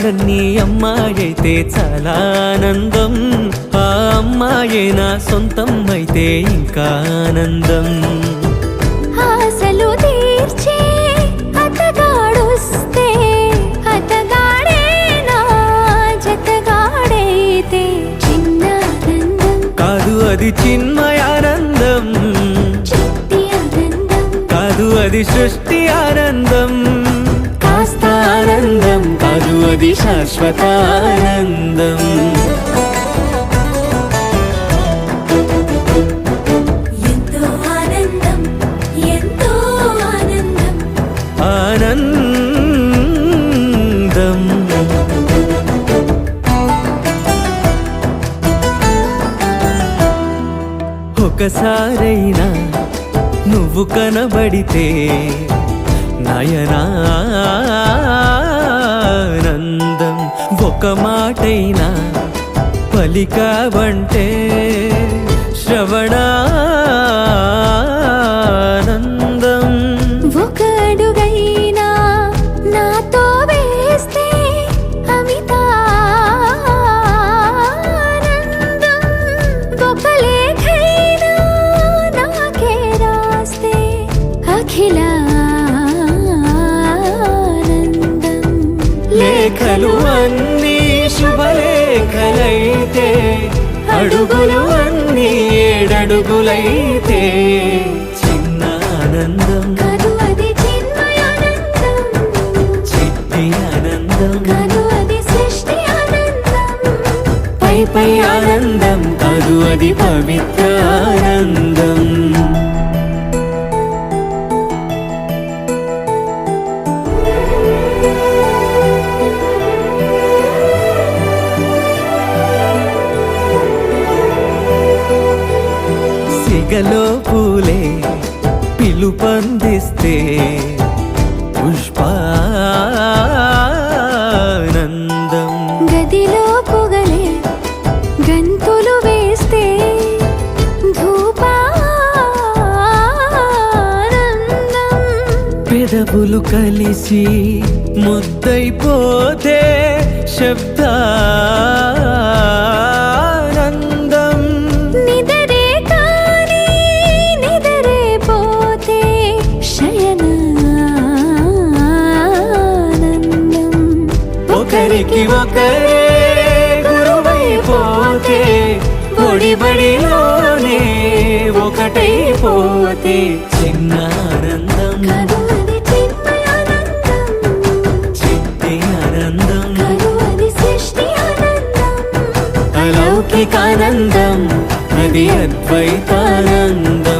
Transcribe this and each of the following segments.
కష్టాలన్నీ అమ్మాయైతే చాలా ఆనందం. ఆ అమ్మాయే నా సొంతం అయితే ఇంకా ఆనందం. ఆశలు తీర్చే అతగాడొస్తే అతగాడే నా జతగాడైతే చిన్న ఆనందం. కాదు అది చిన్మయానందం ఆనందం. కాదు అది సృష్టి ఆనందం. కాదు అది శాశ్వత ఆనందం ఎంతో ఆనందం ఎంతో ఆనందం. ఆనందం. ఒకసారైనా నువ్వు కనబడితే నయనానందం ఒక మాటైనా పలికావంటే శ్రవణానందం. ఒక అడుగైనా నాతో వేస్తే అమితానందం. ఒక లేఖైనా నాకే రాస్తే అఖిలానందం. లేఖలు అన్నీ శుభలేఖలైతే అడుగులు అన్నీ ఏడడుగులైతే. చిన్న ఆనందం. చిట్టి పై పై ఆనందం కాదు అది పవిత్ర సిగలో పూలే పిలుపందిస్తే పుష్పానందం. గదిలో పొగలే గంతులు వేస్తే పెదవులు కలిసి ముద్దైపోతే శబ్దానందం ఒకరే గురువైపోతే ఒడిబడిలోనే ఒకటైపోతే చిన్న ఆనందం. చిట్టి ఆనందం. అలౌకికానందం అది అద్వైతానందం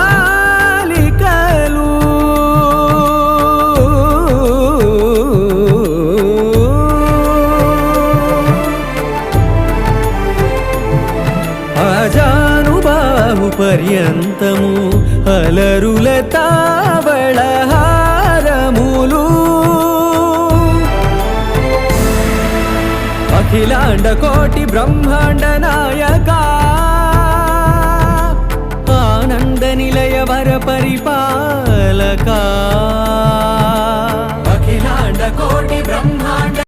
చావు పర్యంతము అలరుల తావళ హారములు. అఖిలాండ కోటి బ్రహ్మాండ నాయక ఆనంద నిలయ వర పరిపాలకా. అఖిలాండ కోటి బ్రహ్మాండ